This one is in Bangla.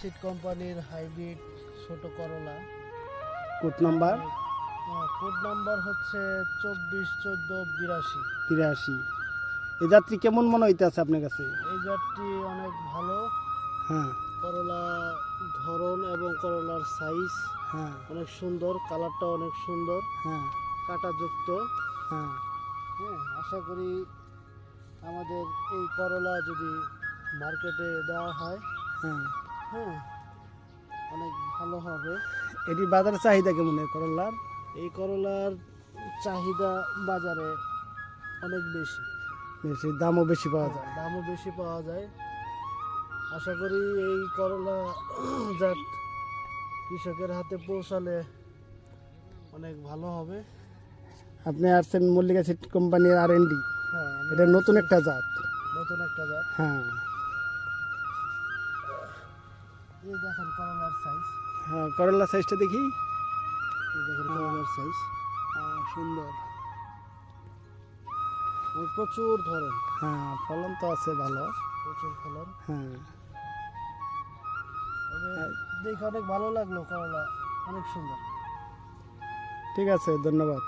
সিড কোম্পানির হাইব্রিড ছোট করলা কোড নাম্বার কোড নাম্বার হচ্ছে চব্বিশ চোদ্দ বিরাশি। তিরাশি এই যাত্রী কেমন মনে হইতেছে আপনার কাছে? এই জাতটি অনেক ভালো। হ্যাঁ। করলা ধরন এবং করলার সাইজ হ্যাঁ। অনেক সুন্দর কালারটা অনেক সুন্দর। হ্যাঁ। কাঁটাযুক্ত। হ্যাঁ। হ্যাঁ আশা করি আমাদের এই করলা যদি মার্কেটে দেওয়া হয় হ্যাঁ। হ্যাঁ। অনেক ভালো হবে। এটি বাজার চাহিদা কেমন এই করলার? এই করলার চাহিদা বাজারে অনেক বেশি। বেশি দামও বেশি পাওয়া যায়। দামও বেশি পাওয়া যায়। আশা করি এই করলা জাত কৃষকের হাতে পৌঁছালে অনেক ভালো হবে। আপনি আসছেন মল্লিকা সিট কোম্পানির আর এন ডি। হ্যাঁ এটা নতুন একটা জাত। নতুন একটা জাত। হ্যাঁ। এই দেখেন করলার সাইজ হ্যাঁ করলা সাইজটা দেখি। দেখেন করলার সাইজ সুন্দর। প্রচুর ধরেন। হ্যাঁ ফলন তো আছে ভালো। প্রচুর ফলন। হ্যাঁ। দেখে অনেক ভালো লাগল করলা। অনেক সুন্দর। ঠিক আছে ধন্যবাদ।